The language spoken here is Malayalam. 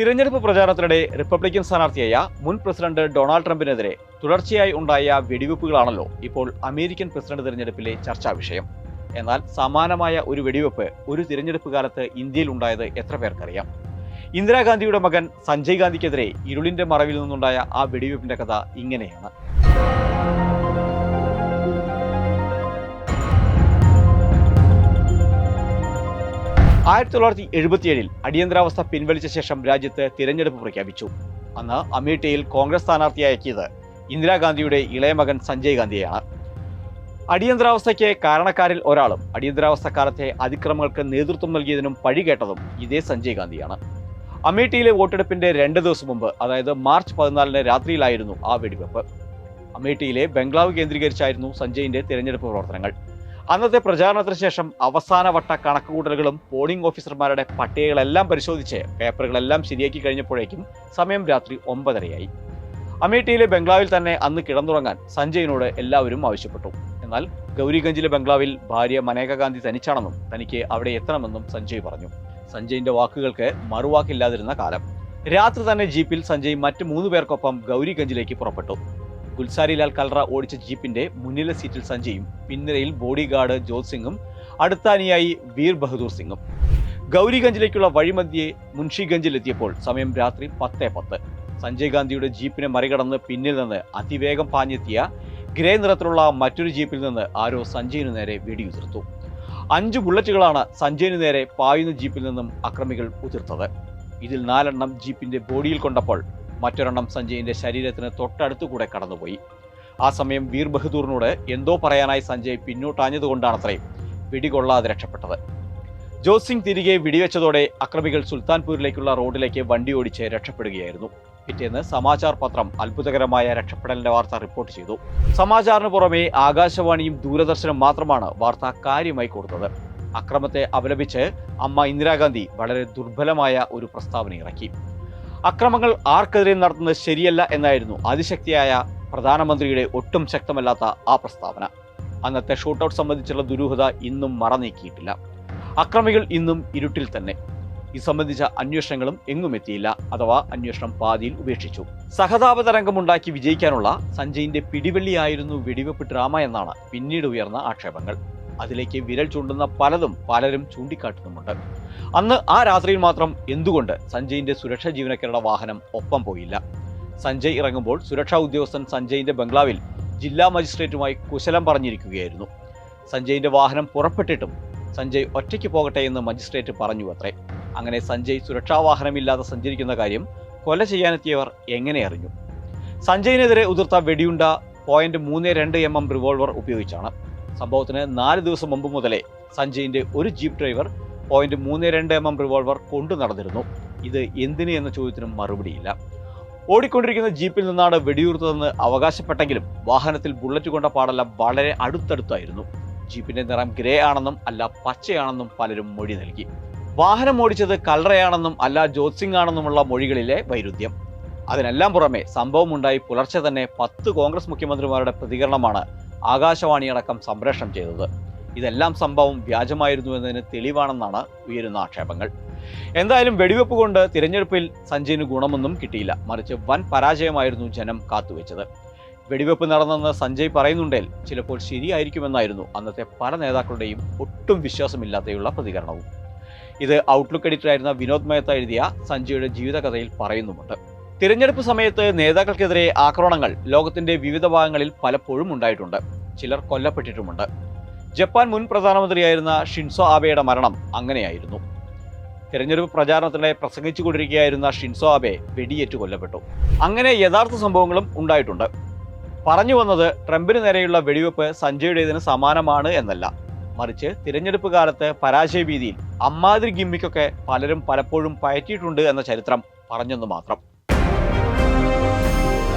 തിരഞ്ഞെടുപ്പ് പ്രചാരണത്തിനിടെ റിപ്പബ്ലിക്കൻ സ്ഥാനാർത്ഥിയായ മുൻ പ്രസിഡന്റ് ഡൊണാൾഡ് ട്രംപിനെതിരെ തുടർച്ചയായി ഉണ്ടായ വെടിവെപ്പുകളാണല്ലോ ഇപ്പോൾ അമേരിക്കൻ പ്രസിഡന്റ് തിരഞ്ഞെടുപ്പിലെ ചർച്ചാ വിഷയം. എന്നാൽ സമാനമായ ഒരു വെടിവെപ്പ് ഒരു തിരഞ്ഞെടുപ്പ് കാലത്ത് ഇന്ത്യയിൽ ഉണ്ടായത് എത്ര പേർക്കറിയാം? ഇന്ദിരാഗാന്ധിയുടെ മകൻ സഞ്ജയ് ഗാന്ധിക്കെതിരെ ഇരുളിന്റെ മറവിൽ നിന്നുണ്ടായ ആ വെടിവെപ്പിന്റെ കഥ ഇങ്ങനെയാണ്. ആയിരത്തി തൊള്ളായിരത്തി എഴുപത്തിയേഴിൽ അടിയന്തരാവസ്ഥ പിൻവലിച്ച ശേഷം രാജ്യത്ത് തിരഞ്ഞെടുപ്പ് പ്രഖ്യാപിച്ചു. അന്ന് അമേഠിയിൽ കോൺഗ്രസ് സ്ഥാനാർത്ഥിയാക്കിയത് ഇന്ദിരാഗാന്ധിയുടെ ഇളയ മകൻ സഞ്ജയ് ഗാന്ധിയാണ്. അടിയന്തരാവസ്ഥയ്ക്ക് കാരണക്കാരിൽ ഒരാളും അടിയന്തരാവസ്ഥ കാലത്തെ അതിക്രമങ്ങൾക്ക് നേതൃത്വം നൽകിയതിനും പഴി കേട്ടതും ഇതേ സഞ്ജയ് ഗാന്ധിയാണ്. അമേഠിയിലെ വോട്ടെടുപ്പിന്റെ രണ്ട് ദിവസം മുമ്പ് അതായത് മാർച്ച് പതിനാലിന് രാത്രിയിലായിരുന്നു ആ വെടിവെപ്പ്. അമേഠിയിലെ ബംഗ്ലാവ് കേന്ദ്രീകരിച്ചായിരുന്നു സഞ്ജയിന്റെ തിരഞ്ഞെടുപ്പ് പ്രവർത്തനങ്ങൾ. അന്നത്തെ പ്രചാരണത്തിന് ശേഷം അവസാനവട്ട കണക്കുകൂട്ടലുകളും പോളിംഗ് ഓഫീസർമാരുടെ പട്ടികകളെല്ലാം പരിശോധിച്ച് പേപ്പറുകളെല്ലാം ശരിയാക്കി കഴിഞ്ഞപ്പോഴേക്കും സമയം രാത്രി ഒമ്പതരയായി. അമേഠിയിലെ ബംഗ്ലാവിൽ തന്നെ അന്ന് കിടന്നുറങ്ങാൻ സഞ്ജയിനോട് എല്ലാവരും ആവശ്യപ്പെട്ടു. എന്നാൽ ഗൗരിഗഞ്ചിലെ ബംഗ്ലാവിൽ ഭാര്യ മനേക ഗാന്ധി തനിച്ചാണെന്നും തനിക്ക് അവിടെ എത്തണമെന്നും സഞ്ജയ് പറഞ്ഞു. സഞ്ജയിന്റെ വാക്കുകൾക്ക് മറുവാക്കില്ലാതിരുന്ന കാലം. രാത്രി തന്നെ ജീപ്പിൽ സഞ്ജയ് മറ്റ് മൂന്ന് പേർക്കൊപ്പം ഗൗരിഗഞ്ചിലേക്ക് പുറപ്പെട്ടു. ഗുൽസാരിലാൽ കൽറ ഓടിച്ച ജീപ്പിന്റെ മുന്നിലെ സീറ്റിൽ സഞ്ജയും പിൻനിരയിൽ ബോഡി ഗാർഡ് ജോത് സിംഗും അടുത്താനിയായി വീർ ബഹദൂർ സിംഗും. ഗൗരിഗഞ്ചിലേക്കുള്ള വഴിമധ്യേ മുൻഷിഗഞ്ചിലെത്തിയപ്പോൾ സമയം രാത്രി പത്തേ പത്ത്. സഞ്ജയ് ഗാന്ധിയുടെ ജീപ്പിനെ മറികടന്ന് പിന്നിൽ നിന്ന് അതിവേഗം പാഞ്ഞെത്തിയ ഗ്രേ നിറത്തിലുള്ള മറ്റൊരു ജീപ്പിൽ നിന്ന് ആരോ സഞ്ജയിനു നേരെ വെടിയുതിർത്തു. അഞ്ച് ബുള്ളറ്റുകളാണ് സഞ്ജയിനു നേരെ പായുന്ന ജീപ്പിൽ നിന്നും അക്രമികൾ ഉതിർത്തത്. ഇതിൽ നാലെണ്ണം ജീപ്പിന്റെ ബോഡിയിൽ കൊണ്ടപ്പോൾ മറ്റൊരെണ്ണം സഞ്ജയിന്റെ ശരീരത്തിന് തൊട്ടടുത്തു കൂടെ കടന്നുപോയി. ആ സമയം വീർ ബഹദൂറിനോട് എന്തോ പറയാനായി സഞ്ജയ് പിന്നോട്ടാഞ്ഞതുകൊണ്ടാണത്രേ പിടികൊള്ളാതെ രക്ഷപ്പെട്ടത്. ജോസിംഗ് സിംഗ് തിരികെ വിടിവെച്ചതോടെ അക്രമികൾ സുൽത്താൻപൂരിലേക്കുള്ള റോഡിലേക്ക് വണ്ടി ഓടിച്ച് രക്ഷപ്പെടുകയായിരുന്നു. പിറ്റേന്ന് സമാചാർ പത്രം അത്ഭുതകരമായ രക്ഷപ്പെടലിന്റെ വാർത്ത റിപ്പോർട്ട് ചെയ്തു. സമാചാറിന് പുറമെ ആകാശവാണിയും ദൂരദർശനും മാത്രമാണ് വാർത്ത കാര്യമായി കൊടുത്തത്. അക്രമത്തെ അപലപിച്ച് അമ്മ ഇന്ദിരാഗാന്ധി വളരെ ദുർബലമായ ഒരു പ്രസ്താവന ഇറക്കി അക്രമങ്ങൾ ആർക്കെതിരെ നടത്തുന്നത് ശരിയല്ല എന്നായിരുന്നു അതിശക്തിയായ പ്രധാനമന്ത്രിയുടെ ഒട്ടും ശക്തമല്ലാത്ത ആ പ്രസ്താവന. അന്നത്തെ ഷൂട്ടൌട്ട് സംബന്ധിച്ചുള്ള ദുരൂഹത ഇന്നും മറനീക്കിയിട്ടില്ല. അക്രമികൾ ഇന്നും ഇരുട്ടിൽ തന്നെ. ഇത് സംബന്ധിച്ച അന്വേഷണങ്ങളും എങ്ങും എത്തിയില്ല. അഥവാ അന്വേഷണം പാതിയിൽ ഉപേക്ഷിച്ചു. സഹതാപ തരംഗമുണ്ടാക്കി വിജയിക്കാനുള്ള സഞ്ജയിന്റെ പിടിവള്ളിയായിരുന്നു വെടിവെപ്പ് ഡ്രാമ എന്നാണ് പിന്നീട് ഉയർന്ന ആക്ഷേപങ്ങൾ. അതിലേക്ക് വിരൽ ചൂണ്ടുന്ന പലതും പലരും ചൂണ്ടിക്കാട്ടുന്നുമുണ്ട്. അന്ന് ആ രാത്രിയിൽ മാത്രം എന്തുകൊണ്ട് സഞ്ജയിന്റെ സുരക്ഷാ ജീവനക്കാരുടെ വാഹനം ഒപ്പം പോയില്ല? സഞ്ജയ് ഇറങ്ങുമ്പോൾ സുരക്ഷാ ഉദ്യോഗസ്ഥൻ സഞ്ജയിന്റെ ബംഗ്ലാവിൽ ജില്ലാ മജിസ്ട്രേറ്റുമായി കുശലം പറഞ്ഞിരിക്കുകയായിരുന്നു. സഞ്ജയിന്റെ വാഹനം പുറപ്പെട്ടിട്ടും സഞ്ജയ് ഒറ്റയ്ക്ക് പോകട്ടെ എന്ന് മജിസ്ട്രേറ്റ് പറഞ്ഞു അത്രേ അങ്ങനെ സഞ്ജയ് സുരക്ഷാ വാഹനമില്ലാതെ സഞ്ചരിക്കുന്ന കാര്യം കൊല ചെയ്യാനെത്തിയവർ എങ്ങനെ അറിഞ്ഞു? സഞ്ജയിനെതിരെ ഉതിർത്ത വെടിയുണ്ട പോയിന്റ് മൂന്ന് രണ്ട് എം എം റിവോൾവർ ഉപയോഗിച്ചാണ്. സംഭവത്തിന് നാല് ദിവസം മുമ്പ് മുതലേ സഞ്ജയിന്റെ ഒരു ജീപ്പ് ഡ്രൈവർ പോയിന്റ് മൂന്ന് രണ്ട് എം എം റിവോൾവർ കൊണ്ടു നടന്നിരുന്നു. ഇത് എന്തിന് എന്ന ചോദ്യത്തിനും മറുപടിയില്ല. ഓടിക്കൊണ്ടിരിക്കുന്ന ജീപ്പിൽ നിന്നാണ് വെടിയുതിർത്തതെന്ന് അവകാശപ്പെട്ടെങ്കിലും വാഹനത്തിൽ ബുള്ളറ്റ് കൊണ്ട പാടെല്ലാം വളരെ അടുത്തടുത്തായിരുന്നു. ജീപ്പിന്റെ നിറം ഗ്രേ ആണെന്നും അല്ല പച്ചയാണെന്നും പലരും മൊഴി നൽകി. വാഹനം ഓടിച്ചത് കൽറയാണെന്നും അല്ല ജ്യോത്സിംഗ് ആണെന്നുമുള്ള മൊഴികളിലെ വൈരുദ്ധ്യം. അതിനെല്ലാം പുറമെ സംഭവമുണ്ടായി പുലർച്ചെ തന്നെ പത്ത് കോൺഗ്രസ് മുഖ്യമന്ത്രിമാരുടെ പ്രതികരണമാണ് ആകാശവാണി അടക്കം സംപ്രേഷണം ചെയ്തത്. ഇതെല്ലാം സംഭവം വ്യാജമായിരുന്നു എന്നതിന് തെളിവാണെന്നാണ് ഉയരുന്ന ആക്ഷേപങ്ങൾ. എന്തായാലും വെടിവെപ്പ് കൊണ്ട് തിരഞ്ഞെടുപ്പിൽ സഞ്ജയിന് ഗുണമൊന്നും കിട്ടിയില്ല. മറിച്ച് വൻ പരാജയമായിരുന്നു ജനം കാത്തുവെച്ചത്. വെടിവെപ്പ് നടന്നെന്ന് സഞ്ജയ് പറയുന്നുണ്ടേൽ ചിലപ്പോൾ ശരിയായിരിക്കുമെന്നായിരുന്നു അന്നത്തെ പല നേതാക്കളുടെയും ഒട്ടും വിശ്വാസമില്ലാതെയുള്ള പ്രതികരണവും. ഇത് ഔട്ട്ലുക്ക് എഡിറ്ററായിരുന്ന വിനോദ് മേത്ത എഴുതിയ സഞ്ജയുടെ ജീവിതകഥയിൽ പറയുന്നുമുണ്ട്. തിരഞ്ഞെടുപ്പ് സമയത്ത് നേതാക്കൾക്കെതിരെ ആക്രമണങ്ങൾ ലോകത്തിന്റെ വിവിധ ഭാഗങ്ങളിൽ പലപ്പോഴും ഉണ്ടായിട്ടുണ്ട്. ചിലർ കൊല്ലപ്പെട്ടിട്ടുമുണ്ട്. ജപ്പാൻ മുൻ പ്രധാനമന്ത്രിയായിരുന്ന ഷിൻസോ ആബെയുടെ മരണം അങ്ങനെയായിരുന്നു. തിരഞ്ഞെടുപ്പ് പ്രചാരണത്തിനിടെ പ്രസംഗിച്ചുകൊണ്ടിരിക്കുകയായിരുന്ന ഷിൻസോ ആബെ വെടിയേറ്റ് കൊല്ലപ്പെട്ടു. അങ്ങനെ യഥാർത്ഥ സംഭവങ്ങളും ഉണ്ടായിട്ടുണ്ട്. പറഞ്ഞു വന്നത് ട്രംപിന് നേരെയുള്ള വെടിവെപ്പ് സഞ്ജയുടേതിന് സമാനമാണ് എന്നല്ല. മറിച്ച് തിരഞ്ഞെടുപ്പ് കാലത്ത് പരാജയ ഭീതിയിൽ അമ്മാതിരി ഗിമ്മിക്കൊക്കെ പലരും പലപ്പോഴും പയറ്റിയിട്ടുണ്ട് എന്ന ചരിത്രം പറഞ്ഞെന്ന് മാത്രം.